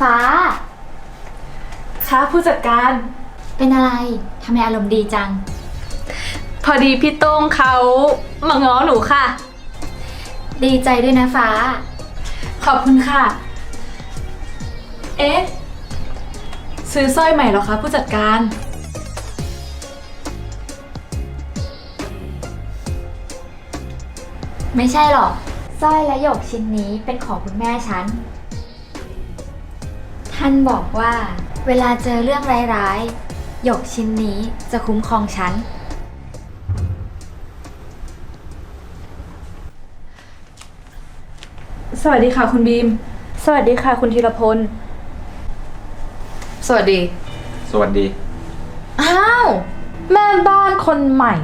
ฟ้า ค่ะผู้จัดการ เป็นอะไร ทำไมอารมณ์ดีจัง พอดีพี่โต้งเขามาง้อหนูค่ะ ดีใจด้วยนะฟ้า ขอบคุณค่ะ เอ๊ะ ซื้อสร้อยใหม่เหรอคะ ผู้จัดการ ไม่ใช่หรอกสร้อยและหยกชิ้นนี้เป็นของคุณแม่ฉัน ท่านบอกว่า เวลาเจอเรื่องร้ายๆหยกชิ้นนี้จะคุ้มครองฉัน สวัสดีค่ะคุณบีม สวัสดีค่ะคุณธีรพล สวัสดี สวัสดี อ้าว แม่บ้านคนใหม่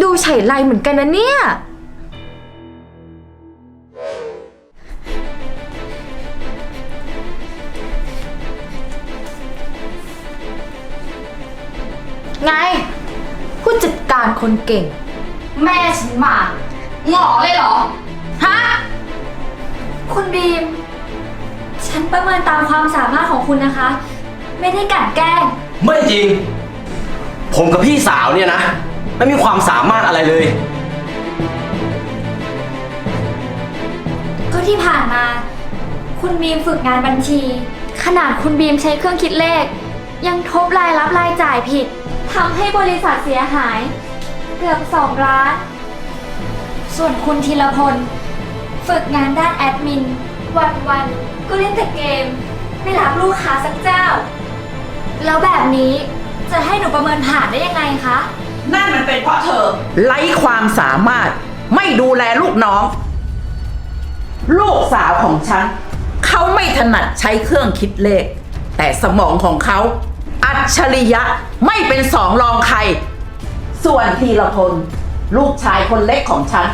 ดูไฉไลเหมือนกันนะเนี่ย ไง ผู้จัดการคนเก่ง แม่ฉันมาหงอเลยเหรอ ฮะ คุณบีม ฉันประเมินตามความสามารถของคุณนะคะ ไม่ได้กลันแกล้ง ไม่จริง ผมกับพี่สาวเนี่ยนะ ไม่มีความสามารถอะไรเลย ก็ที่ผ่านมา คุณบีมฝึกงานบัญชี ขนาดคุณบีมใช้เครื่องคิดเลข ยังทบรายรับรายจ่ายผิดทำให้บริษัทเสียหาย เกือบสองล้าน ส่วนคุณธีรพล ฝึกงานด้านแอดมิน วันๆ ก็เล่นแต่เกม ไม่รับลูกค้าสักเจ้า แล้วแบบนี้จะให้หนูประเมินผ่านได้ยังไงคะ นั่นมันเป็นเพราะเธอไร้ความสามารถ ไม่ดูแลลูกน้อง ลูกสาวของฉัน เขาไม่ถนัดใช้เครื่องคิดเลข แต่สมองของเขา อัจฉริยะไม่เป็นสองรองใคร ส่วนธีรพลลูกชายคนเล็กของฉัน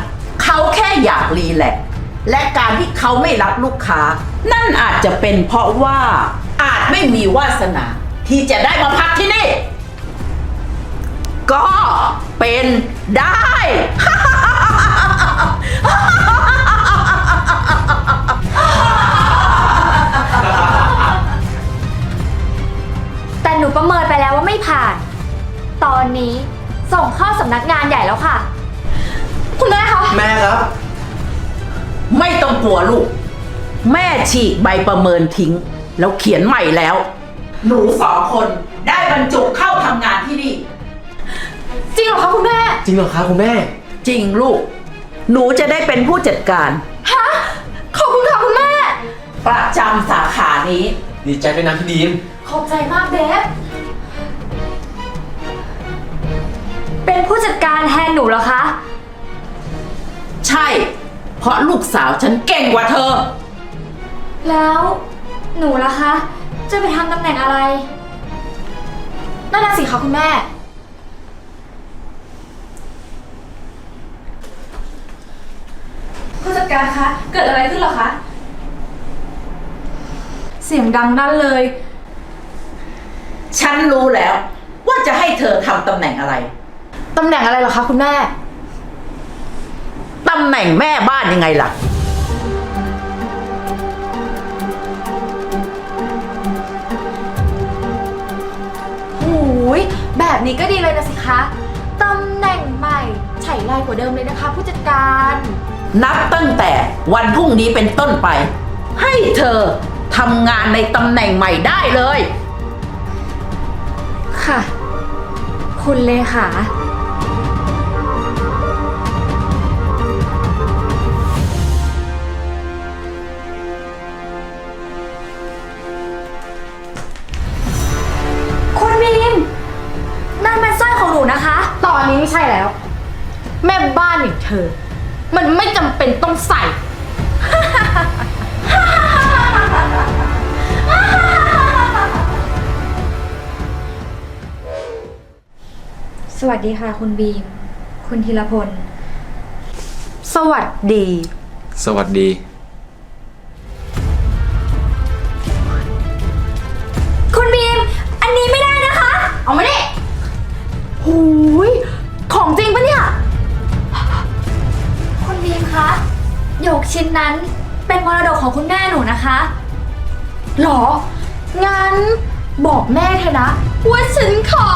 เขาแค่อยากรีแลกซ์ และการที่เขาไม่รับลูกค้า นั่นอาจจะเป็นเพราะว่าอาจไม่มีวาสนาที่จะได้มาพักที่นี่ ก็เป็นได้ แต่หนูประเมินไปแล้วว่าไม่ผ่าน ตอนนี้ส่งเข้าสำนักงานใหญ่แล้วค่ะ คุณแม่คะ แม่ครับไม่ ต้องกลัวลูก แม่ฉีกใบประเมินทิ้ง แล้วเขียนใหม่แล้ว หนูสองคนได้บรรจุเข้าทำงานที่นี่ จริงเหรอคะคุณแม่ จริงเหรอครับคุณแม่ จริงลูก หนูจะได้เป็นผู้จัดการ ฮะ ขอบคุณค่ะคุณแม่ ประจำสาขานี้ ดีใจด้วยนะพี่ดีมขอบใจมากเดฟเป็นผู้จัดการแทนหนูเหรอคะ ใช่ เพราะลูกสาวฉันเก่งกว่าเธอ แล้วหนูล่ะคะ จะไปทำตำแหน่งอะไรนั่นน่ะสิคะคุณแม่ ผู้จัดการคะ เกิดอะไรขึ้นเหรอคะ เสียงดังนั่นเลย ฉันรู้แล้ว ว่าจะให้เธอทำตำแหน่งอะไร ตำแหน่งอะไรเหรอคะคุณแม่ ตำแหน่งแม่บ้านยังไงล่ะ หูยแบบนี้ก็ดีเลยนะสิคะ ตำแหน่งใหม่ไฉไลกว่าเดิมเลยนะคะ ผู้จัดการ นับตั้งแต่วันพรุ่งนี้เป็นต้นไป ให้เธอทำงานในตำแหน่งใหม่ได้เลย ค่ะ คุณเลขา ธอ มันไม่จำเป็นต้องใส่ สวัสดีค่ะ คุณบีม คุณธีรพล สวัสดี สวัสดี คุณบีม อันนี้ไม่ได้นะคะ เอามาดิ จกชิ้นนั้น เป็นมรดกของคุณแม่หนูนะคะ หรอ งั้นบอกแม่เธอนะ ว่าฉันขอ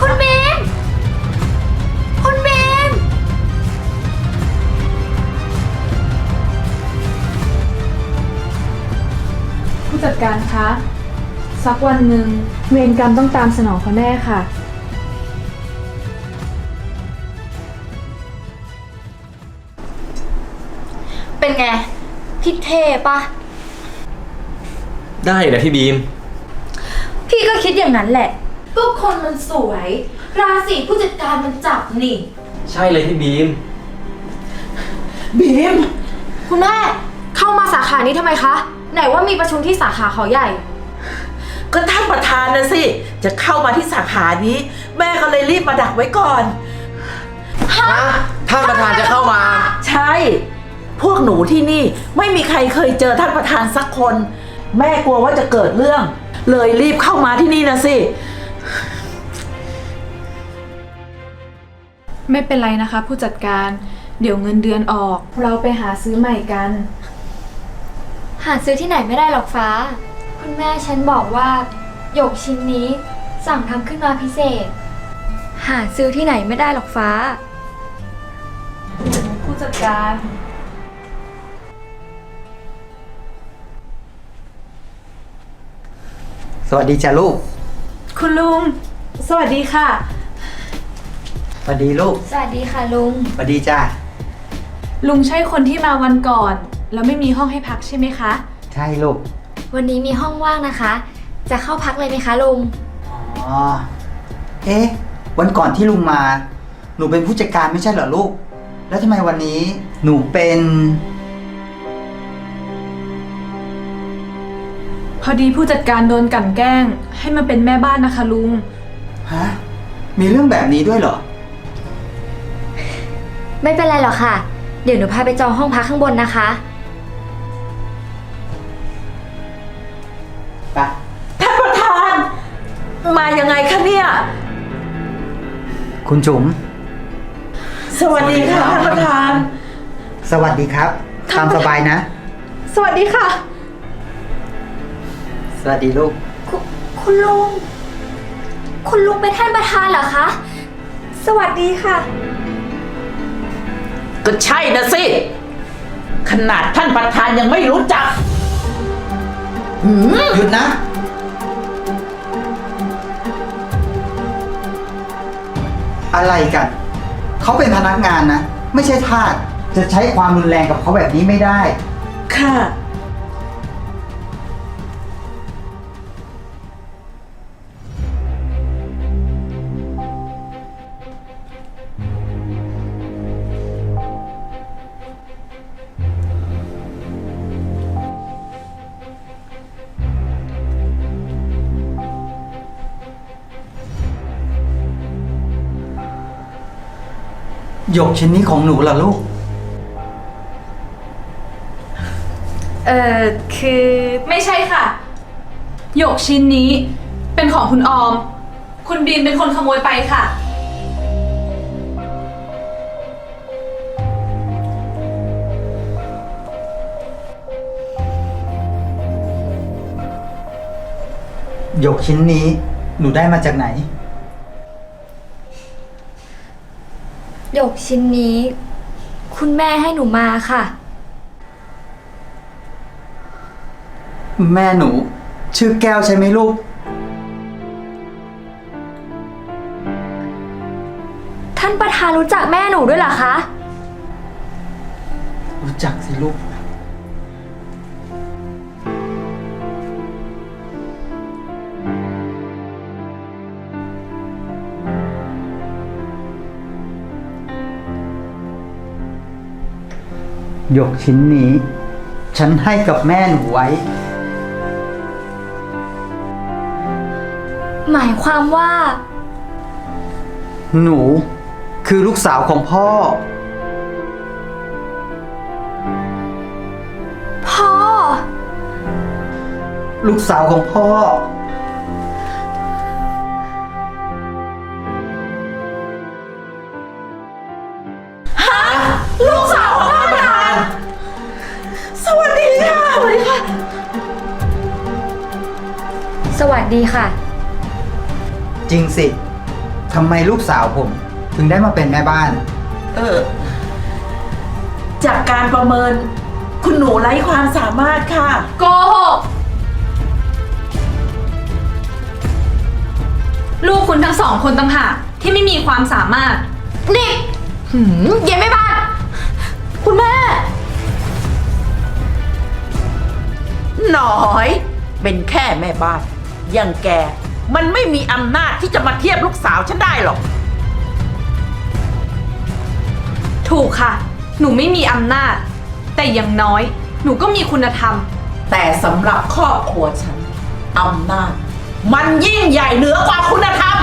คุณบีมคุณบีมผู้จัดการคะ สักวันหนึ่งเวรกรรมต้องตามสนองเขาแน่ค่ะ เป็นไง พี่เทปะ ได้นะพี่บีม พี่ก็คิดอย่างนั้นแหละ ก็คนมันสวย ราศีผู้จัดการมันจับนี่ ใช่เลยพี่บีม บีม คุณแม่เข้ามาสาขานี้ทำไมคะ ไหนว่ามีประชุมที่สาขาเขาใหญ่ ก็ท่านประธานนะสิ จะเข้ามาที่สาขานี้ แม่ก็เลยรีบมาดักไว้ก่อนฮะท่านประธานจะเข้ามา ใช่ พวกหนูที่นี่ไม่มีใครเคยเจอท่านประธานสักคน แม่กลัวว่าจะเกิดเรื่อง เลยรีบเข้ามาที่นี่นะสิ ไม่เป็นไรนะคะ ผู้จัดการเดี๋ยวเงินเดือนออก เราไปหาซื้อใหม่กัน หาซื้อที่ไหนไม่ได้หรอกฟ้า คุณแม่ฉันบอกว่าหยกชิ้นนี้สั่งทำขึ้นมาพิเศษ หาซื้อที่ไหนไม่ได้หรอกฟ้า ผู้จัดการ วัสดีจ้ะลูก คุณลุง สวัสดีค่ะ สวัสดีลูก สวัสดีค่ะลุง สวัสดีจ้าลุงใช่คนที่มาวันก่อน แล้วไม่มีห้องให้พักใช่ไหมคะ ใช่ลูก วันนี้มีห้องว่างนะคะ จะเข้าพักเลยไหมคะลุง อ๋อ เอ๊ะ วันก่อนที่ลุงมา หนูเป็นผู้จัดการไม่ใช่เหรอลูก แล้วทำไมวันนี้หนูเป็น พอดีผู้จัดการโดนกลั่นแกล้ง ให้มาเป็นแม่บ้านนะคะลุง ฮะ มีเรื่องแบบนี้ด้วยเหรอ ไม่เป็นไรหรอกค่ะ เดี๋ยวหนูพาไปจองห้องพักข้างบนนะคะ ไป ท่านประธาน มายังไงคะเนี่ย คุณจุ๋ม สวัสดีค่ะท่านประธาน สวัสดีครับ ตามสบายนะ สวัสดีค่ะ สวัสดีลูก คุคุณลุง คุณลุงเป็นท่านประธานเหรอคะ สวัสดีค่ะ ก็ใช่นะสิ ขนาดท่านประธานยังไม่รู้จักหยุดนะ อะไรกัน เขาเป็นพนักงานนะ ไม่ใช่ทาสจะใช้ความรุนแรงกับเขาแบบนี้ไม่ได้ ค่ะ หยกชิ้นนี้ของหนูเหรอลูก เอ่อ คือไม่ใช่ค่ะ หยกชิ้นนี้ เป็นของคุณออม คุณบีมเป็นคนขโมยไปค่ะ หยกชิ้นนี้หนูได้มาจากไหน หยกชิ้นนี้ คุณแม่ให้หนูมาค่ะ แม่หนู ชื่อแก้วใช่ไหมลูก ท่านประธานรู้จักแม่หนูด้วยเหรอคะ รู้จักสิลูก หยกชิ้นนี้ ฉันให้กับแม่หนูไว้ หมายความว่า หนูคือลูกสาวของพ่อ พ่อ ลูกสาวของพ่อ วัสดีค่ะ จริงสิทำไมลูกสาวผม ถึงได้มาเป็นแม่บ้าน เออ จากการประเมิน คุณหนูไร้ความสามารถค่ะ โกหกลูกคุณทั้งสองคนต่างหากที่ไม่มีความสามารถ นี่หืมเย็นไม่บ้าน คุณแม่ หน่อย เป็นแค่แม่บ้าน อย่างแก มันไม่มีอำนาจที่จะมาเทียบลูกสาวฉันได้หรอก ถูกค่ะ หนูไม่มีอำนาจ แต่อย่างน้อย หนูก็มีคุณธรรม แต่สำหรับครอบครัวฉันอำนาจ มันยิ่งใหญ่เหนือกว่าคุณธรรม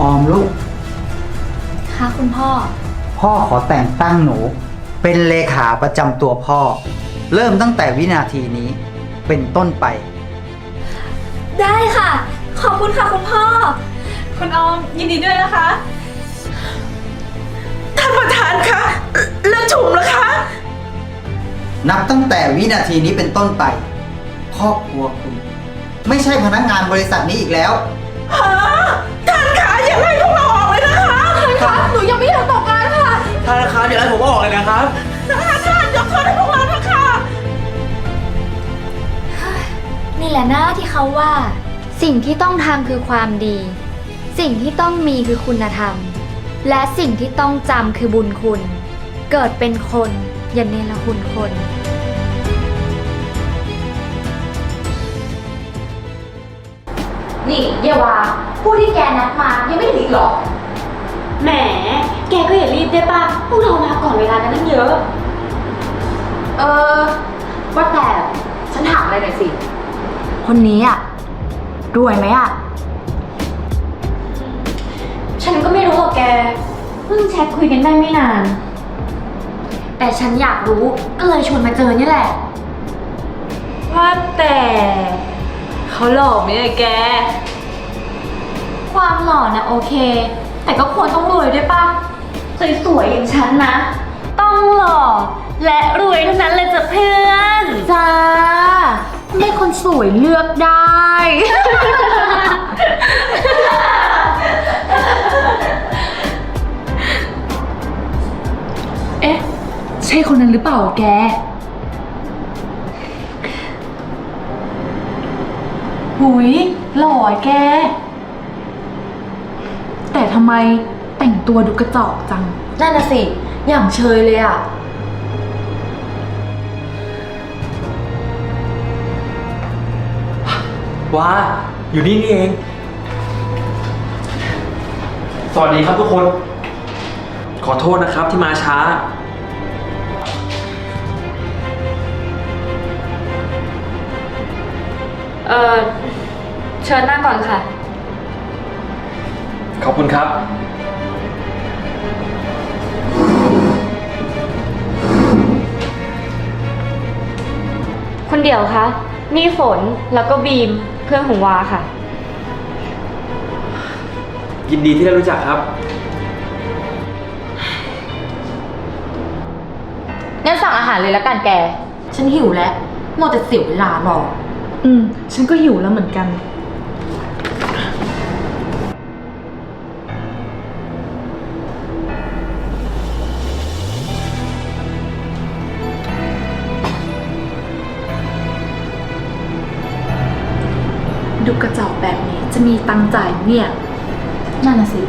ออมลูก ค่ะคุณพ่อ พ่อขอแต่งตั้งหนู เป็นเลขาประจำตัวพ่อ เริ่มตั้งแต่วินาทีนี้เป็นต้นไป ได้ค่ะ ขอบคุณค่ะคุณพ่อ คุณออมยินดีด้วยนะคะ ท่านประธานคะแล้วจุ๋มล่ะคะ นับตั้งแต่วินาทีนี้เป็นต้นไปครอบครัวคุณ ไม่ใช่พนักงานบริษัทนี้อีกแล้ว ฮะท่านคะานค่ะธนาคารเดี๋ยวให้ผมออกเลยนะครับท่านท่านยกโทษให้พวกเราเถอะค่ะ นี่แหละนะที่เขาว่า สิ่งที่ต้องทำคือความดี สิ่งที่ต้องมีคือคุณธรรม และสิ่งที่ต้องจำคือบุญคุณ เกิดเป็นคนอย่าเนรคุณคน นี่เยวาผู้ที่แกนัดมายังไม่ถึงอีกเหรอ แหม แกก็อย่ารีบได้ป่ะ พวกเรามาก่อนเวลากันตั้งเยอะ เออ ว่าแต่ ฉันถามอะไรหน่อยสิ คนนี้อะรวยไหมอะฉันก็ไม่รู้หรอกแก เพิ่งแชทคุยกันได้ไม่นาน แต่ฉันอยากรู้ ก็เลยชวนมาเจอนี่แหละ ว่าแต่เขาหล่อไหมอะแก ความหล่อนะโอเค แต่ก็ควรต้องรวยด้วยป่ะ สวยๆอย่างฉันนะ ต้องหล่อและรวยเท่านั้นเลยจ้ะเพื่อน จ้าได้คนสวยเลือกได้ เอ๊ะ ใช่คนนั้นหรือเปล่าแก หุยหล่ออะแกแต่ ทำไมแต่งตัวดูกระจอกจัง นั่นน่ะสิ อย่างเชยเลยอะว้า อยู่นี่นี่เอง สวัสดีครับทุกคน ขอโทษนะครับที่มาช้า เออเชิญนั่งก่อนค่ะ ขอบคุณครับ คุณเดี่ยวคะ นี่ฝนแล้วก็บีมเพื่อนของวาค่ะ ยินดีที่ได้รู้จักครับ งั้นสั่งอาหารเลยแล้วกันแก ฉันหิวแล้วหมดแต่เสียเวลารอ อืม ฉันก็หิวแล้วเหมือนกัน จะมีตังค์จ่ายเนี่ย นั่นน่ะสิ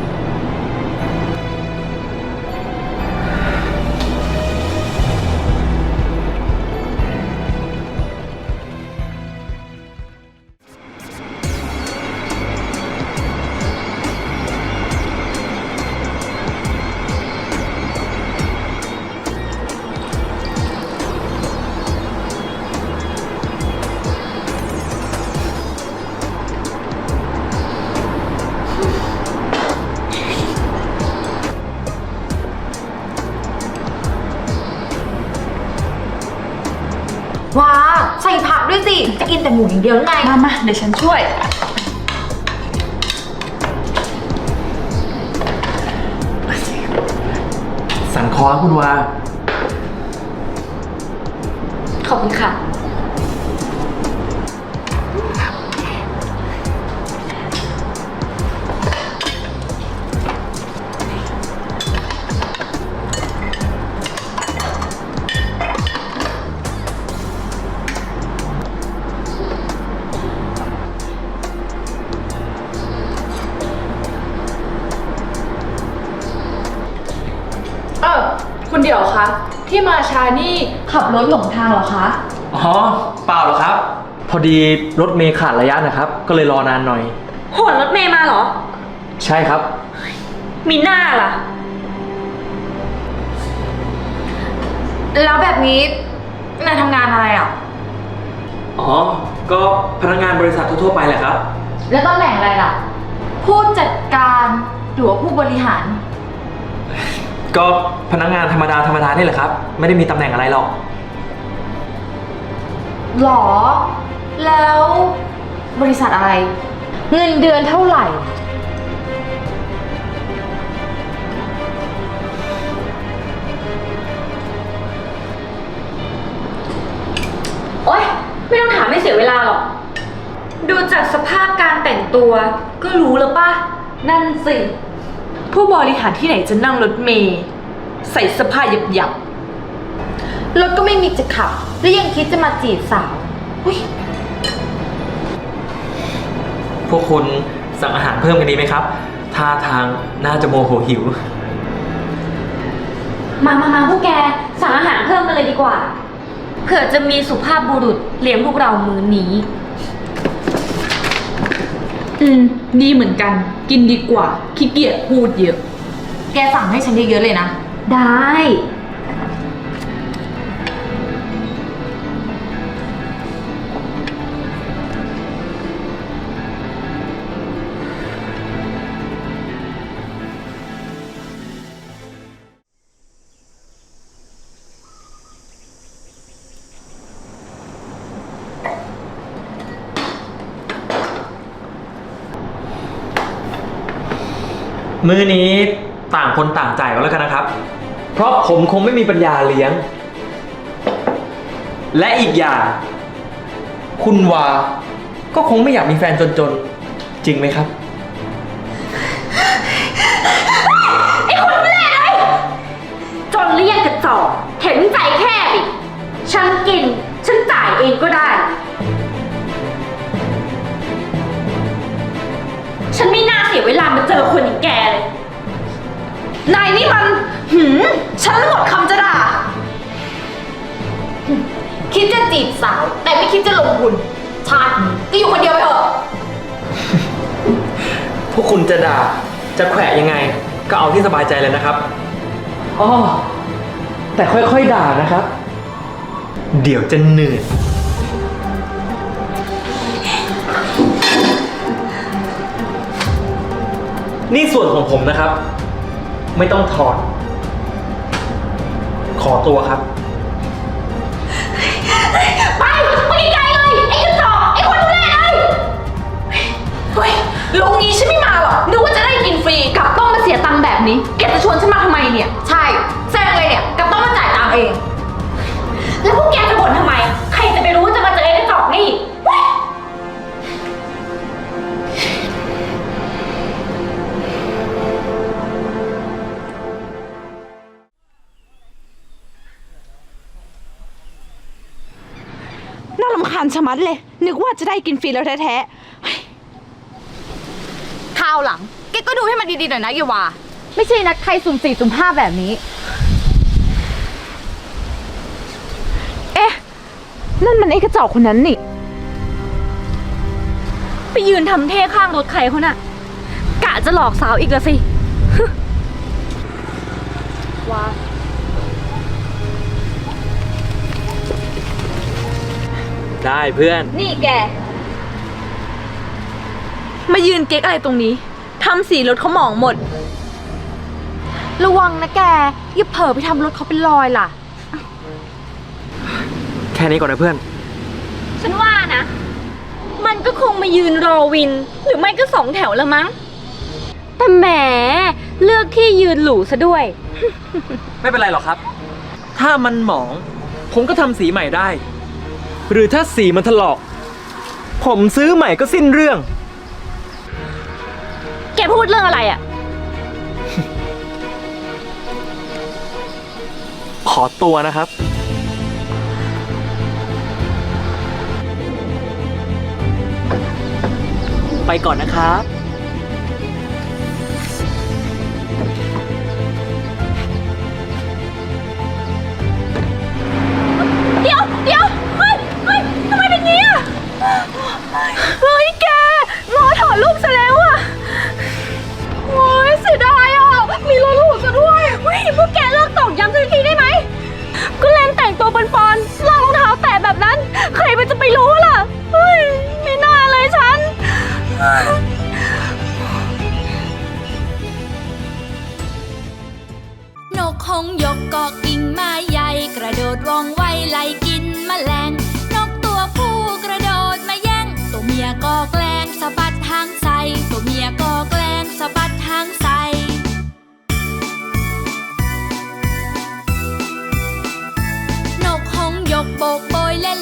เดียวไงมามาเดี๋ยวฉันช่วย สั่นคอคคุณวา ขอบคุณค่ะาช้านี่ขับรถหลงทางเหรอคะ อ๋อ เปล่าหรอกครับ พอดีรถเมย์ขาดระยะนะครับ ก็เลยรอนานหน่อย โหนรถเมย์มาเหรอ ใช่ครับ มีหน้าล่ะ แล้วแบบนี้นายทำงานอะไรอะ อ๋อ ก็พนักงานบริษัททั่วๆไปแหละครับ แล้วตำแหน่งอะไรล่ะ ผู้จัดการหรือว่าผู้บริหาร ก็พนักงานธรรมดาธรรมดานี่แหละครับ ไม่ได้มีตำแหน่งอะไรหรอก หรอ แล้วบริษัทอะไร เงินเดือนเท่าไหร่ โอ๊ย ไม่ต้องถามไม่เสียเวลาหรอก ดูจากสภาพการแต่งตัว ก็รู้แล้วป่ะ นั่นสิ ผู้บริหารที่ไหนจะนั่งรถเมย์ใส่เสภาพหยับรถก็ไม่มีจะขับ แล้วยังคิดจะมาจีบสาวอุ้ยพวกคุณสั่งอาหารเพิ่มกันดีไหมครับท่าทางน่าจะโมโหหิว มามามาพวกแกสั่งอาหารเพิ่มกันเลยดีกว่า เผื่อจะมีสุภาพบุรุษเลี้ยงพวกเรามื้อนี้ๆอืม ดีเหมือนกัน กินดีกว่าขี้เกียจพูดเยอะ แกสั่งให้ฉันเยอะๆเลยนะ ได้ มื้อนี้ต่างคนต่างจ่ายก็แล้วกันนะครับ เพราะผมคงไม่มีปัญญาเลี้ยง และอีกอย่าง คุณวา ก็คงไม่อยากมีแฟนจนๆ จริงไหมครับ นายนี่มันหืมฉันหมดคำจะด่า คิดจะจีบสาว แต่ไม่คิดจะลงทุน ชาตินี้ก็อยู่คนเดียวไปเถอะ พวกคุณจะด่าจะแขวะยังไง ก็เอาที่สบายใจเลยนะครับอ๋อแต่ค่อยๆด่านะครับ เดี๋ยวจะเหนื่อยนี่ส่วนของผมนะครับ ไม่ต้องถอด ขอตัวครับ มัดเลย นึกว่าจะได้กินฟรีแล้วแท้คราวหลังแกก็ดูให้มันดีๆหน่อยนะเยาวา ไม่ใช่นัดใครสุ่มสี่สุ่มห้าแบบนี้ๆเอ๊ะ นั่นมันไอ้กระจอกคนนั้นนี่ ไปยืนทำเท่ข้างรถใครเขาน่ะ กะจะหลอกสาวอีกละสิ ได้เพื่อน นี่แก มายืนเก๊กอะไรตรงนี้ ทำสีรถเขาหมองหมด ระวังนะแก อย่าเผลอไปทำรถเขาเป็นรอยล่ะ แค่นี้ก่อนนะเพื่อน ฉันว่านะ มันก็คงมายืนรอวิน หรือไม่ก็สองแถวละมั้ง แต่แหม เลือกที่ยืนหรูซะด้วย ไม่เป็นไรหรอกครับ ถ้ามันหมอง ผมก็ทำสีใหม่ได้ หรือถ้าสีมันถลอก ผมซื้อใหม่ก็สิ้นเรื่อง แกพูดเรื่องอะไรอะขอตัวนะครับ ไปก่อนนะครับ